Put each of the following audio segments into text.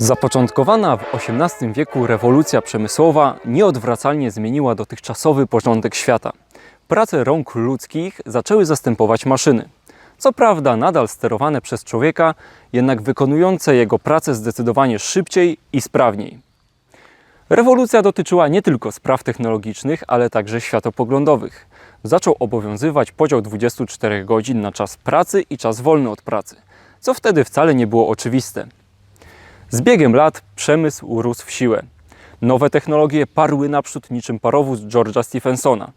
Zapoczątkowana w XVIII wieku rewolucja przemysłowa nieodwracalnie zmieniła dotychczasowy porządek świata. Prace rąk ludzkich zaczęły zastępować maszyny. Co prawda nadal sterowane przez człowieka, jednak wykonujące jego pracę zdecydowanie szybciej i sprawniej. Rewolucja dotyczyła nie tylko spraw technologicznych, ale także światopoglądowych. Zaczął obowiązywać podział 24 godzin na czas pracy i czas wolny od pracy, co wtedy wcale nie było oczywiste. Z biegiem lat przemysł rósł w siłę. Nowe technologie parły naprzód niczym parowóz George'a Stephensona.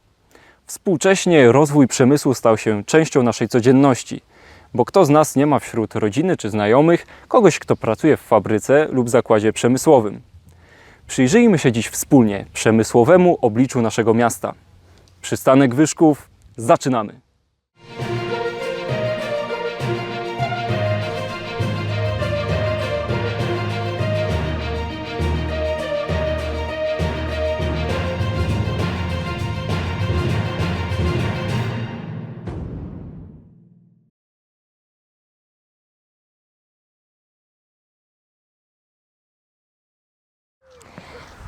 Współcześnie rozwój przemysłu stał się częścią naszej codzienności, bo kto z nas nie ma wśród rodziny czy znajomych kogoś, kto pracuje w fabryce lub zakładzie przemysłowym. Przyjrzyjmy się dziś wspólnie przemysłowemu obliczu naszego miasta. Przystanek Wyszków, zaczynamy!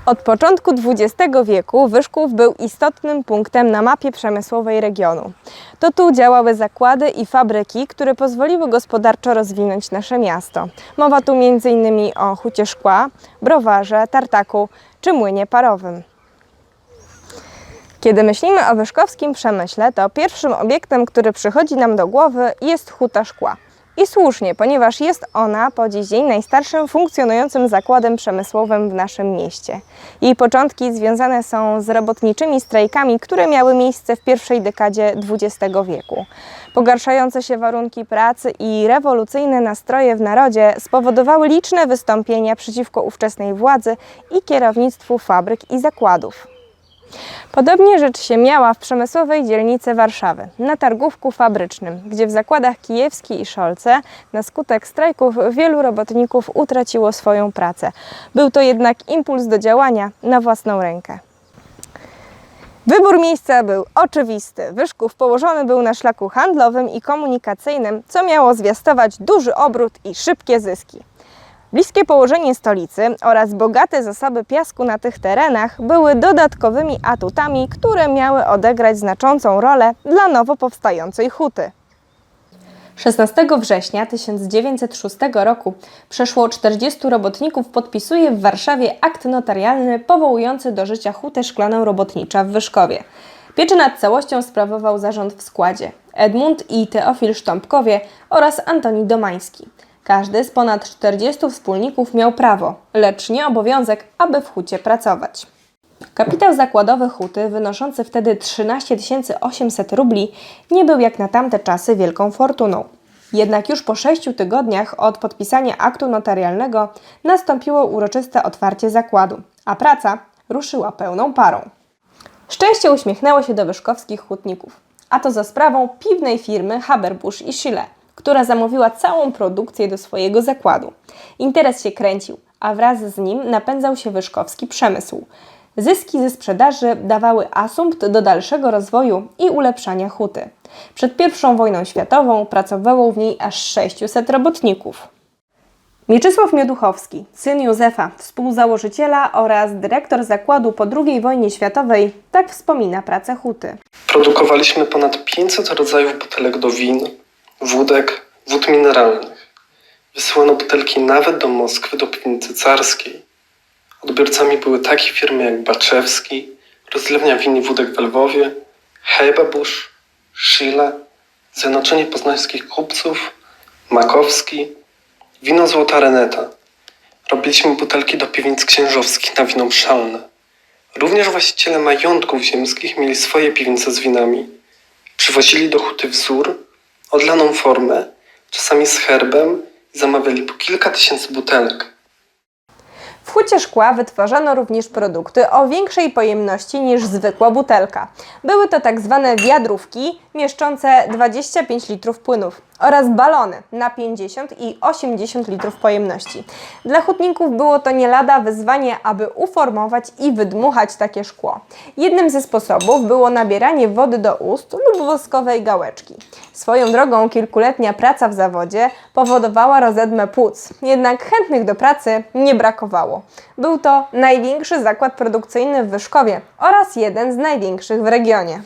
Od początku XX wieku Wyszków był istotnym punktem na mapie przemysłowej regionu. To tu działały zakłady i fabryki, które pozwoliły gospodarczo rozwinąć nasze miasto. Mowa tu m.in. o hucie szkła, browarze, tartaku czy młynie parowym. Kiedy myślimy o wyszkowskim przemyśle, to pierwszym obiektem, który przychodzi nam do głowy jest huta szkła. I słusznie, ponieważ jest ona po dziś dzień najstarszym funkcjonującym zakładem przemysłowym w naszym mieście. Jej początki związane są z robotniczymi strajkami, które miały miejsce w pierwszej dekadzie XX wieku. Pogarszające się warunki pracy i rewolucyjne nastroje w narodzie spowodowały liczne wystąpienia przeciwko ówczesnej władzy i kierownictwu fabryk i zakładów. Podobnie rzecz się miała w przemysłowej dzielnicy Warszawy, na targówku fabrycznym, gdzie w zakładach Kijewski i Szolce na skutek strajków wielu robotników utraciło swoją pracę. Był to jednak impuls do działania na własną rękę. Wybór miejsca był oczywisty. Wyszków położony był na szlaku handlowym i komunikacyjnym, co miało zwiastować duży obrót i szybkie zyski. Bliskie położenie stolicy oraz bogate zasoby piasku na tych terenach były dodatkowymi atutami, które miały odegrać znaczącą rolę dla nowo powstającej huty. 16 września 1906 roku przeszło 40 robotników podpisuje w Warszawie akt notarialny powołujący do życia hutę szklaną robotnicza w Wyszkowie. Pieczę nad całością sprawował zarząd w składzie Edmund i Teofil Sztąpkowie oraz Antoni Domański. Każdy z ponad 40 wspólników miał prawo, lecz nie obowiązek, aby w hucie pracować. Kapitał zakładowy huty, wynoszący wtedy 13 800 rubli, nie był jak na tamte czasy wielką fortuną. Jednak już po sześciu tygodniach od podpisania aktu notarialnego nastąpiło uroczyste otwarcie zakładu, a praca ruszyła pełną parą. Szczęście uśmiechnęło się do wyszkowskich hutników, a to za sprawą piwnej firmy Haberbusch i Schiele, która zamówiła całą produkcję do swojego zakładu. Interes się kręcił, a wraz z nim napędzał się wyszkowski przemysł. Zyski ze sprzedaży dawały asumpt do dalszego rozwoju i ulepszania huty. Przed I wojną światową pracowało w niej aż 600 robotników. Mieczysław Mioduchowski, syn Józefa, współzałożyciela oraz dyrektor zakładu po II wojnie światowej, tak wspomina pracę huty. Produkowaliśmy ponad 500 rodzajów butelek do win, wódek, wód mineralnych. Wysyłano butelki nawet do Moskwy, do piwnicy carskiej. Odbiorcami były takie firmy jak Baczewski, rozlewnia win i wódek w Lwowie, Heibebusch, Schiele, Zjednoczenie Poznańskich Kupców, Makowski, wino Złota Reneta. Robiliśmy butelki do piwnic księżowskich na wino mszalne. Również właściciele majątków ziemskich mieli swoje piwnice z winami. Przywozili do huty wzór, odlaną formę, czasami z herbem i zamawiali po kilka tysięcy butelek. W hucie szkła wytwarzano również produkty o większej pojemności niż zwykła butelka. Były to tak zwane wiadrówki mieszczące 25 litrów płynów. Oraz balony na 50 i 80 litrów pojemności. Dla hutników było to nie lada wyzwanie, aby uformować i wydmuchać takie szkło. Jednym ze sposobów było nabieranie wody do ust lub woskowej gałeczki. Swoją drogą kilkuletnia praca w zawodzie powodowała rozedmę płuc, jednak chętnych do pracy nie brakowało. Był to największy zakład produkcyjny w Wyszkowie oraz jeden z największych w regionie.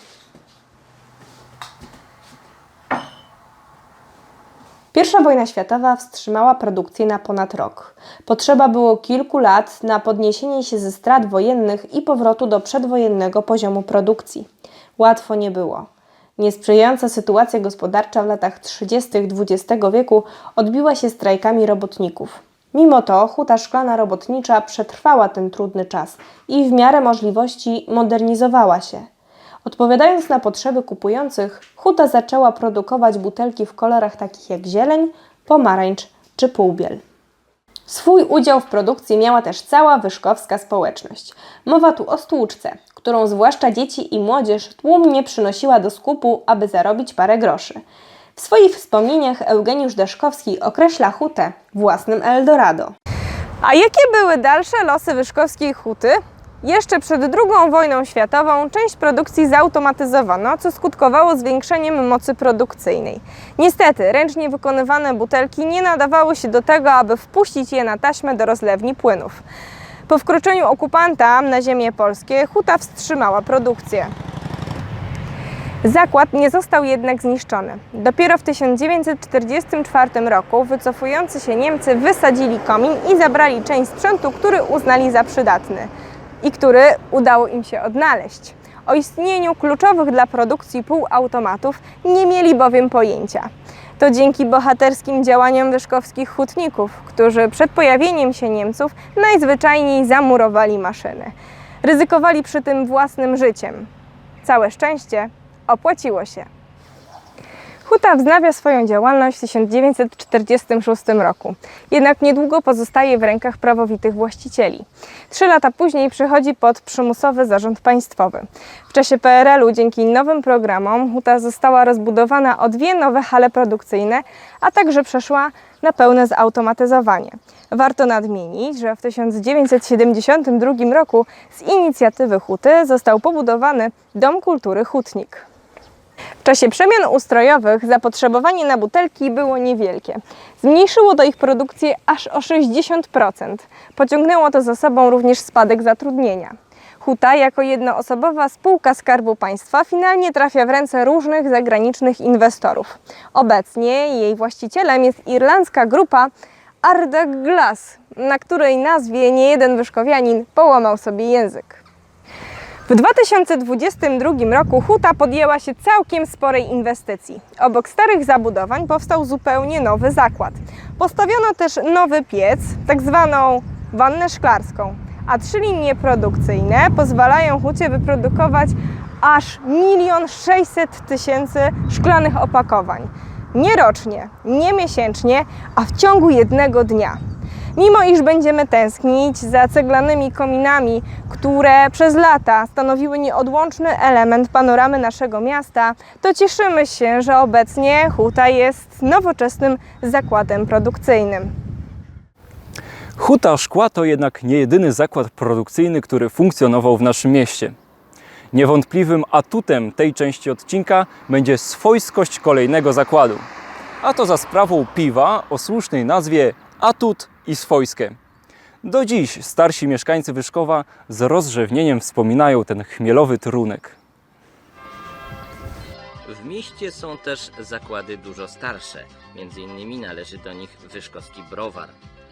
Pierwsza wojna światowa wstrzymała produkcję na ponad rok. Potrzeba było kilku lat na podniesienie się ze strat wojennych i powrotu do przedwojennego poziomu produkcji. Łatwo nie było. Niesprzyjająca sytuacja gospodarcza w latach 30. XX wieku odbiła się strajkami robotników. Mimo to huta szklana robotnicza przetrwała ten trudny czas i w miarę możliwości modernizowała się. Odpowiadając na potrzeby kupujących, huta zaczęła produkować butelki w kolorach takich jak zieleń, pomarańcz czy półbiel. Swój udział w produkcji miała też cała wyszkowska społeczność. Mowa tu o stłuczce, którą zwłaszcza dzieci i młodzież tłumnie przynosiła do skupu, aby zarobić parę groszy. W swoich wspomnieniach Eugeniusz Deszkowski określa hutę własnym Eldorado. A jakie były dalsze losy wyszkowskiej huty? Jeszcze przed II wojną światową część produkcji zautomatyzowano, co skutkowało zwiększeniem mocy produkcyjnej. Niestety, ręcznie wykonywane butelki nie nadawały się do tego, aby wpuścić je na taśmę do rozlewni płynów. Po wkroczeniu okupanta na ziemię polskie huta wstrzymała produkcję. Zakład nie został jednak zniszczony. Dopiero w 1944 roku wycofujący się Niemcy wysadzili komin i zabrali część sprzętu, który uznali za przydatny i który udało im się odnaleźć. O istnieniu kluczowych dla produkcji półautomatów nie mieli bowiem pojęcia. To dzięki bohaterskim działaniom wyszkowskich hutników, którzy przed pojawieniem się Niemców najzwyczajniej zamurowali maszyny. Ryzykowali przy tym własnym życiem. Całe szczęście opłaciło się. Huta wznawia swoją działalność w 1946 roku, jednak niedługo pozostaje w rękach prawowitych właścicieli. Trzy lata później przychodzi pod przymusowy zarząd państwowy. W czasie PRL-u dzięki nowym programom huta została rozbudowana o dwie nowe hale produkcyjne, a także przeszła na pełne zautomatyzowanie. Warto nadmienić, że w 1972 roku z inicjatywy huty został pobudowany Dom Kultury Hutnik. W czasie przemian ustrojowych zapotrzebowanie na butelki było niewielkie. Zmniejszyło to ich produkcję aż o 60%. Pociągnęło to za sobą również spadek zatrudnienia. Huta, jako jednoosobowa spółka Skarbu Państwa, finalnie trafia w ręce różnych zagranicznych inwestorów. Obecnie jej właścicielem jest irlandzka grupa Ardagh Glass, na której nazwie niejeden wyszkowianin połamał sobie język. W 2022 roku Huta podjęła się całkiem sporej inwestycji. Obok starych zabudowań powstał zupełnie nowy zakład. Postawiono też nowy piec, tak zwaną wannę szklarską, a trzy linie produkcyjne pozwalają Hucie wyprodukować aż 1 600 tysięcy szklanych opakowań. Nie rocznie, nie miesięcznie, a w ciągu jednego dnia. Mimo iż będziemy tęsknić za ceglanymi kominami, które przez lata stanowiły nieodłączny element panoramy naszego miasta, to cieszymy się, że obecnie Huta jest nowoczesnym zakładem produkcyjnym. Huta Szkła to jednak nie jedyny zakład produkcyjny, który funkcjonował w naszym mieście. Niewątpliwym atutem tej części odcinka będzie swojskość kolejnego zakładu. A to za sprawą piwa o słusznej nazwie Atut i Swojskie. Do dziś starsi mieszkańcy Wyszkowa z rozrzewnieniem wspominają ten chmielowy trunek. W mieście są też zakłady dużo starsze. Między innymi należy do nich Wyszkowski Browar.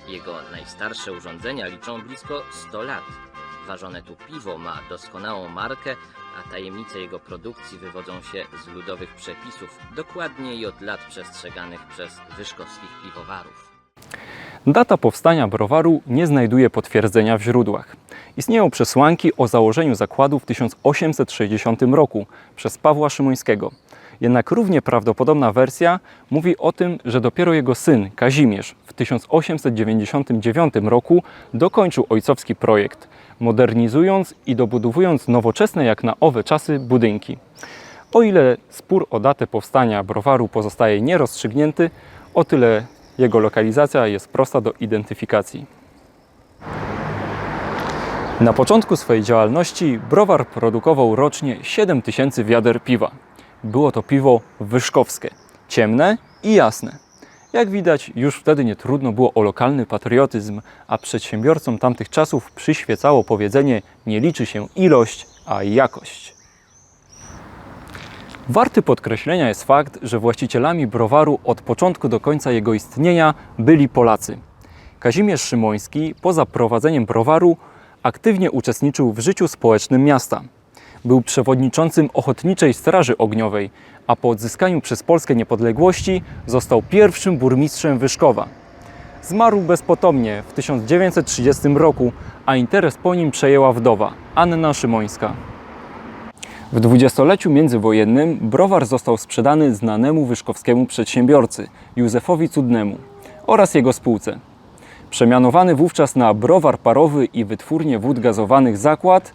Jego najstarsze urządzenia liczą blisko 100 lat. Ważone tu piwo ma doskonałą markę, a tajemnice jego produkcji wywodzą się z ludowych przepisów, dokładniej od lat przestrzeganych przez wyszkowskich piwowarów. Data powstania browaru nie znajduje potwierdzenia w źródłach. Istnieją przesłanki o założeniu zakładu w 1860 roku przez Pawła Szymońskiego. Jednak równie prawdopodobna wersja mówi o tym, że dopiero jego syn Kazimierz w 1899 roku dokończył ojcowski projekt, modernizując i dobudowując nowoczesne jak na owe czasy budynki. O ile spór o datę powstania browaru pozostaje nierozstrzygnięty, o tyle jego lokalizacja jest prosta do identyfikacji. Na początku swojej działalności browar produkował rocznie 7 tysięcy wiader piwa. Było to piwo wyszkowskie, ciemne i jasne. Jak widać, już wtedy nie trudno było o lokalny patriotyzm, a przedsiębiorcom tamtych czasów przyświecało powiedzenie nie liczy się ilość, a jakość. Warty podkreślenia jest fakt, że właścicielami browaru od początku do końca jego istnienia byli Polacy. Kazimierz Szymoński, poza prowadzeniem browaru, aktywnie uczestniczył w życiu społecznym miasta. Był przewodniczącym Ochotniczej Straży Ogniowej, a po odzyskaniu przez Polskę niepodległości został pierwszym burmistrzem Wyszkowa. Zmarł bezpotomnie w 1930 roku, a interes po nim przejęła wdowa Anna Szymońska. W dwudziestoleciu międzywojennym browar został sprzedany znanemu wyszkowskiemu przedsiębiorcy Józefowi Cudnemu oraz jego spółce. Przemianowany wówczas na browar parowy i wytwórnię wód gazowanych zakład,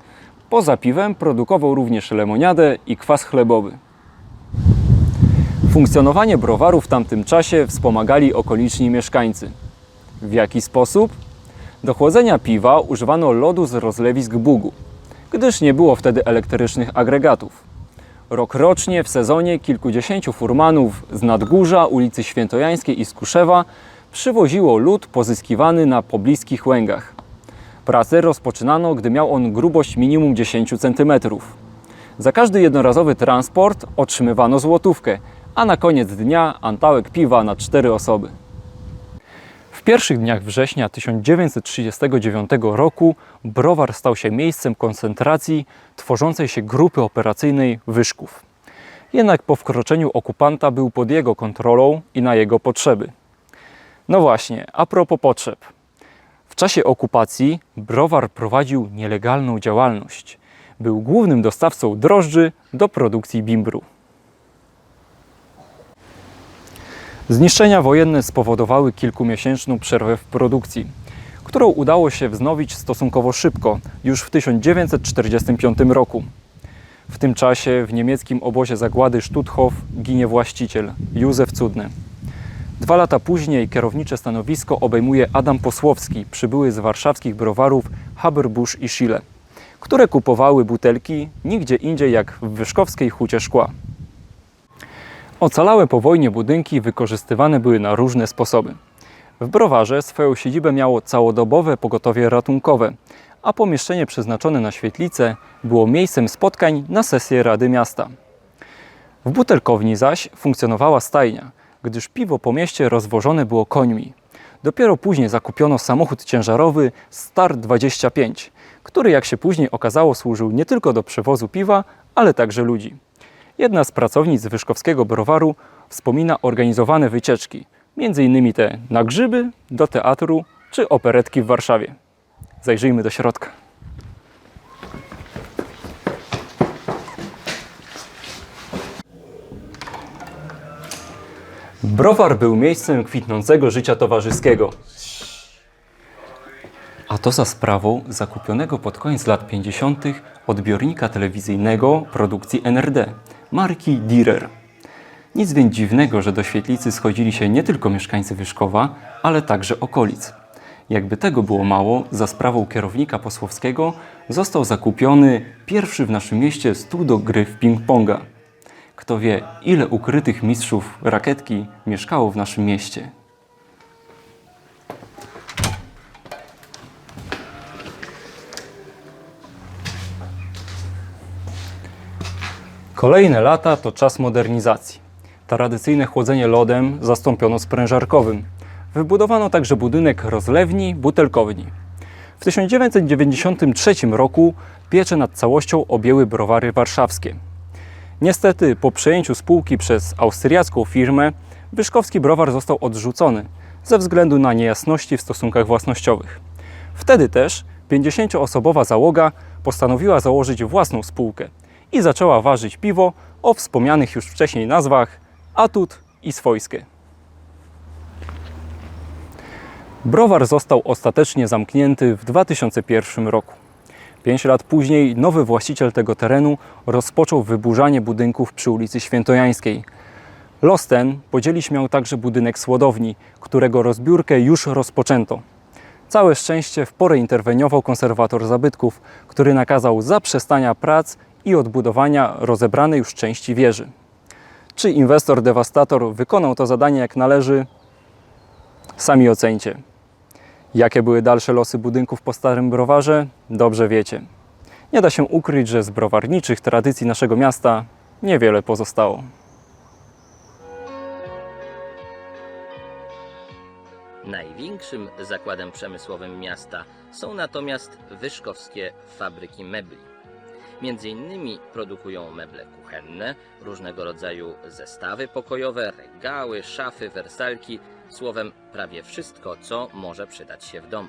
poza piwem produkował również lemoniadę i kwas chlebowy. Funkcjonowanie browaru w tamtym czasie wspomagali okoliczni mieszkańcy. W jaki sposób? Do chłodzenia piwa używano lodu z rozlewisk Bugu, gdyż nie było wtedy elektrycznych agregatów. Rokrocznie w sezonie kilkudziesięciu furmanów z Nadgórza, ulicy Świętojańskiej i Skuszewa przywoziło lód pozyskiwany na pobliskich łęgach. Pracę rozpoczynano, gdy miał on grubość minimum 10 cm. Za każdy jednorazowy transport otrzymywano złotówkę, a na koniec dnia antałek piwa na cztery osoby. W pierwszych dniach września 1939 roku browar stał się miejscem koncentracji tworzącej się grupy operacyjnej Wyszków. Jednak po wkroczeniu okupanta był pod jego kontrolą i na jego potrzeby. No właśnie, a propos potrzeb. W czasie okupacji browar prowadził nielegalną działalność. Był głównym dostawcą drożdży do produkcji bimbru. Zniszczenia wojenne spowodowały kilkumiesięczną przerwę w produkcji, którą udało się wznowić stosunkowo szybko, już w 1945 roku. W tym czasie w niemieckim obozie zagłady Stutthof ginie właściciel Józef Cudny. Dwa lata później kierownicze stanowisko obejmuje Adam Posłowski, przybyły z warszawskich browarów Haberbusch i Schiele, które kupowały butelki nigdzie indziej jak w Wyszkowskiej Hucie Szkła. Ocalałe po wojnie budynki wykorzystywane były na różne sposoby. W browarze swoją siedzibę miało całodobowe pogotowie ratunkowe, a pomieszczenie przeznaczone na świetlicę było miejscem spotkań na sesję Rady Miasta. W butelkowni zaś funkcjonowała stajnia, gdyż piwo po mieście rozwożone było końmi. Dopiero później zakupiono samochód ciężarowy Star 25, który jak się później okazało służył nie tylko do przewozu piwa, ale także ludzi. Jedna z pracownic Wyszkowskiego Browaru wspomina organizowane wycieczki, innymi te na grzyby, do teatru czy operetki w Warszawie. Zajrzyjmy do środka. Browar był miejscem kwitnącego życia towarzyskiego. A to za sprawą zakupionego pod koniec lat 50. odbiornika telewizyjnego produkcji NRD, marki Dürer. Nic więc dziwnego, że do świetlicy schodzili się nie tylko mieszkańcy Wyszkowa, ale także okolic. Jakby tego było mało, za sprawą kierownika Posłowskiego został zakupiony pierwszy w naszym mieście stół do gry w ping-ponga. Kto wie, ile ukrytych mistrzów rakietki mieszkało w naszym mieście. Kolejne lata to czas modernizacji. Tradycyjne chłodzenie lodem zastąpiono sprężarkowym. Wybudowano także budynek rozlewni, butelkowni. W 1993 roku piecze nad całością objęły browary warszawskie. Niestety, po przejęciu spółki przez austriacką firmę, Wyszkowski browar został odrzucony ze względu na niejasności w stosunkach własnościowych. Wtedy też 50-osobowa załoga postanowiła założyć własną spółkę i zaczęła ważyć piwo o wspomnianych już wcześniej nazwach Atut i Swojskie. Browar został ostatecznie zamknięty w 2001 roku. Pięć lat później nowy właściciel tego terenu rozpoczął wyburzanie budynków przy ulicy Świętojańskiej. Los ten podzielić miał także budynek słodowni, którego rozbiórkę już rozpoczęto. Całe szczęście w porę interweniował konserwator zabytków, który nakazał zaprzestania prac i odbudowania rozebranej już części wieży. Czy inwestor dewastator wykonał to zadanie jak należy? Sami ocencie. Jakie były dalsze losy budynków po starym browarze? Dobrze wiecie. Nie da się ukryć, że z browarniczych tradycji naszego miasta niewiele pozostało. Największym zakładem przemysłowym miasta są natomiast wyszkowskie fabryki mebli. Między innymi produkują meble kuchenne, różnego rodzaju zestawy pokojowe, regały, szafy, wersalki, słowem prawie wszystko, co może przydać się w domu.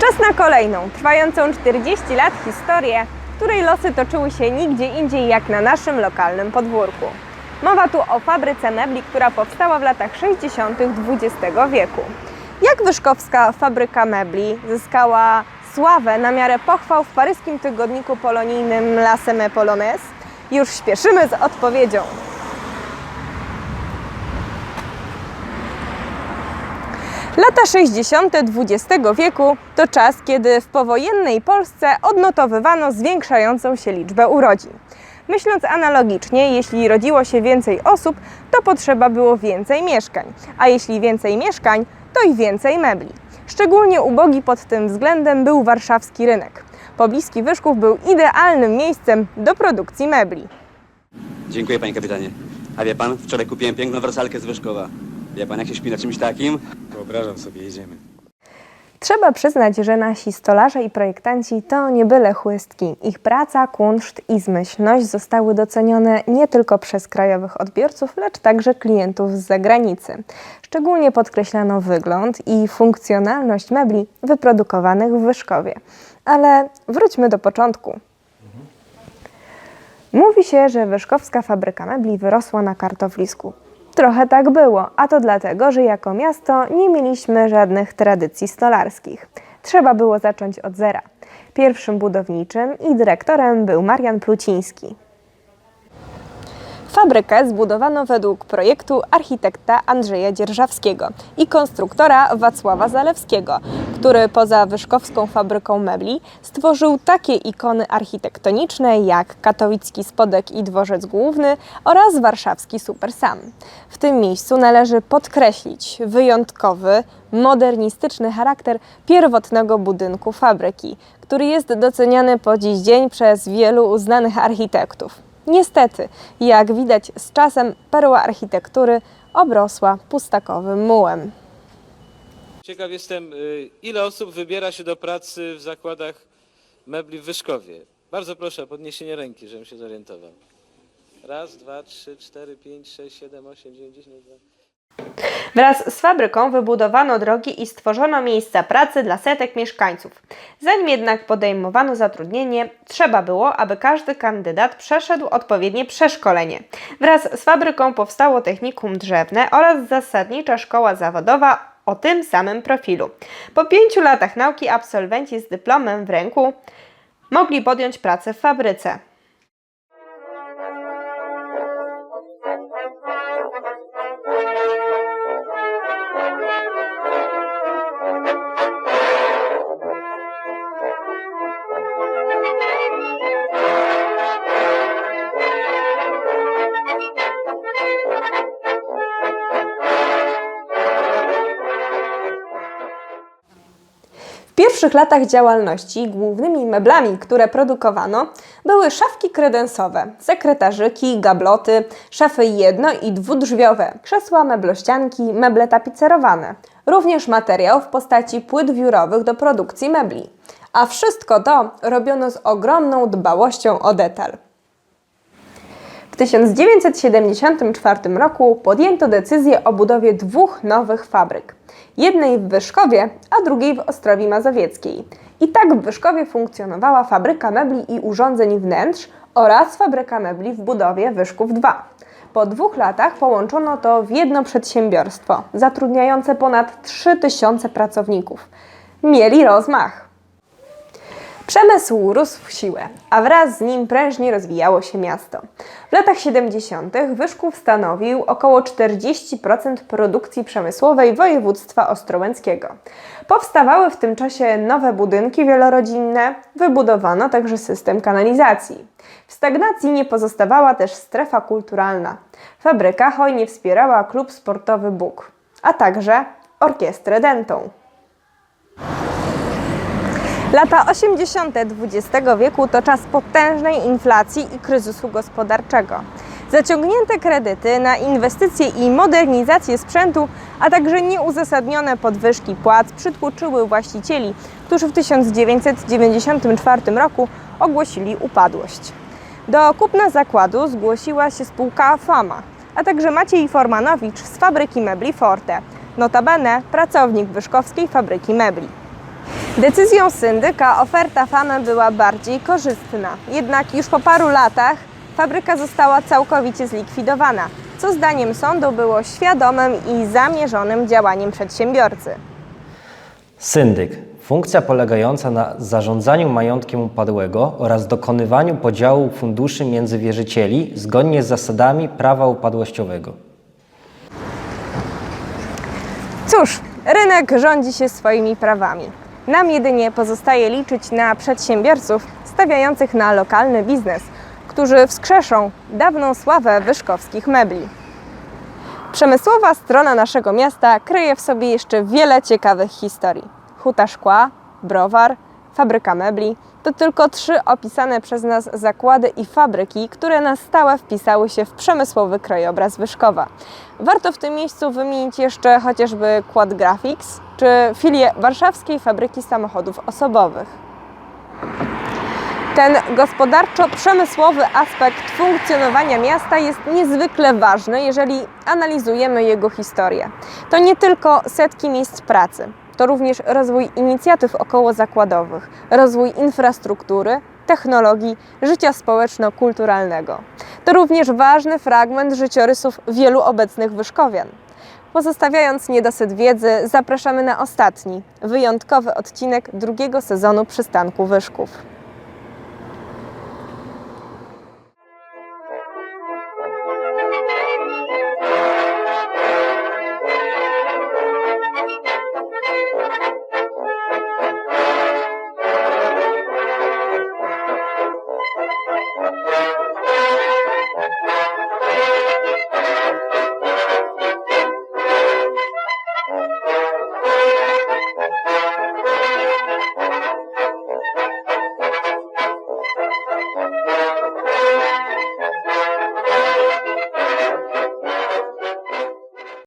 Czas na kolejną, trwającą 40 lat historię, której losy toczyły się nigdzie indziej jak na naszym lokalnym podwórku. Mowa tu o fabryce mebli, która powstała w latach 60. XX wieku. Jak wyszkowska fabryka mebli zyskała sławę na miarę pochwał w paryskim tygodniku polonijnym La Semaine Polonaise? Już śpieszymy z odpowiedzią. Lata 60. XX wieku to czas, kiedy w powojennej Polsce odnotowywano zwiększającą się liczbę urodzin. Myśląc analogicznie, jeśli rodziło się więcej osób, to potrzeba było więcej mieszkań, a jeśli więcej mieszkań, to i więcej mebli. Szczególnie ubogi pod tym względem był warszawski rynek. Pobliski Wyszków był idealnym miejscem do produkcji mebli. Dziękuję panie kapitanie. A wie pan, wczoraj kupiłem piękną wersalkę z Wyszkowa. Wie pan, jak się śpi na czymś takim? Wyobrażam sobie, jedziemy. Trzeba przyznać, że nasi stolarze i projektanci to nie byle chłystki. Ich praca, kunszt i zmyślność zostały docenione nie tylko przez krajowych odbiorców, lecz także klientów z zagranicy. Szczególnie podkreślano wygląd i funkcjonalność mebli wyprodukowanych w Wyszkowie. Ale wróćmy do początku. Mówi się, że wyszkowska fabryka mebli wyrosła na kartoflisku. Trochę tak było, a to dlatego, że jako miasto nie mieliśmy żadnych tradycji stolarskich. Trzeba było zacząć od zera. Pierwszym budowniczym i dyrektorem był Marian Pluciński. Fabrykę zbudowano według projektu architekta Andrzeja Dzierżawskiego i konstruktora Wacława Zalewskiego, który poza Wyszkowską fabryką mebli stworzył takie ikony architektoniczne jak katowicki spodek i dworzec główny oraz warszawski Super Sam. W tym miejscu należy podkreślić wyjątkowy, modernistyczny charakter pierwotnego budynku fabryki, który jest doceniany po dziś dzień przez wielu uznanych architektów. Niestety, jak widać z czasem, perła architektury obrosła pustakowym mułem. Ciekaw jestem, y, ile osób wybiera się do pracy w zakładach mebli w Wyszkowie. Bardzo proszę o podniesienie ręki, żebym się zorientował. Raz, dwa, trzy, cztery, pięć, sześć, siedem, osiem, dziewięć, dziesięć, dwa. Wraz z fabryką wybudowano drogi i stworzono miejsca pracy dla setek mieszkańców. Zanim jednak podejmowano zatrudnienie, trzeba było, aby każdy kandydat przeszedł odpowiednie przeszkolenie. Wraz z fabryką powstało technikum drzewne oraz zasadnicza szkoła zawodowa o tym samym profilu. Po pięciu latach nauki absolwenci z dyplomem w ręku mogli podjąć pracę w fabryce. Pierwszych latach działalności głównymi meblami, które produkowano, były szafki kredensowe, sekretarzyki, gabloty, szafy jedno- i dwudrzwiowe, krzesła meblościanki, meble tapicerowane. Również materiał w postaci płyt wiórowych do produkcji mebli. A wszystko to robiono z ogromną dbałością o detal. W 1974 roku podjęto decyzję o budowie dwóch nowych fabryk. Jednej w Wyszkowie, a drugiej w Ostrowi Mazowieckiej. I tak w Wyszkowie funkcjonowała fabryka mebli i urządzeń wnętrz oraz fabryka mebli w budowie Wyszków 2. Po dwóch latach połączono to w jedno przedsiębiorstwo, zatrudniające ponad 3000 pracowników. Mieli rozmach. Przemysł rósł w siłę, a wraz z nim prężnie rozwijało się miasto. W latach 70. Wyszków stanowił około 40% produkcji przemysłowej województwa ostrołęckiego. Powstawały w tym czasie nowe budynki wielorodzinne, wybudowano także system kanalizacji. W stagnacji nie pozostawała też strefa kulturalna. Fabryka hojnie wspierała klub sportowy Bóg, a także orkiestrę dentą. Lata 80. XX wieku to czas potężnej inflacji i kryzysu gospodarczego. Zaciągnięte kredyty na inwestycje i modernizację sprzętu, a także nieuzasadnione podwyżki płac przytłoczyły właścicieli, którzy w 1994 roku ogłosili upadłość. Do kupna zakładu zgłosiła się spółka Fama, a także Maciej Formanowicz z fabryki mebli Forte, notabene pracownik Wyszkowskiej Fabryki Mebli. Decyzją syndyka oferta Famy była bardziej korzystna. Jednak już po paru latach fabryka została całkowicie zlikwidowana, co zdaniem sądu było świadomym i zamierzonym działaniem przedsiębiorcy. Syndyk. Funkcja polegająca na zarządzaniu majątkiem upadłego oraz dokonywaniu podziału funduszy między wierzycieli zgodnie z zasadami prawa upadłościowego. Cóż, rynek rządzi się swoimi prawami. Nam jedynie pozostaje liczyć na przedsiębiorców stawiających na lokalny biznes, którzy wskrzeszą dawną sławę wyszkowskich mebli. Przemysłowa strona naszego miasta kryje w sobie jeszcze wiele ciekawych historii. Huta szkła, browar, fabryka mebli to tylko trzy opisane przez nas zakłady i fabryki, które na stałe wpisały się w przemysłowy krajobraz Wyszkowa. Warto w tym miejscu wymienić jeszcze chociażby Quad Graphics czy filię warszawskiej fabryki samochodów osobowych. Ten gospodarczo-przemysłowy aspekt funkcjonowania miasta jest niezwykle ważny, jeżeli analizujemy jego historię. To nie tylko setki miejsc pracy, to również rozwój inicjatyw okołozakładowych, rozwój infrastruktury, technologii, życia społeczno-kulturalnego. To również ważny fragment życiorysów wielu obecnych Wyszkowian. Pozostawiając niedosyt wiedzy, zapraszamy na ostatni, wyjątkowy odcinek drugiego sezonu Przystanku Wyszków.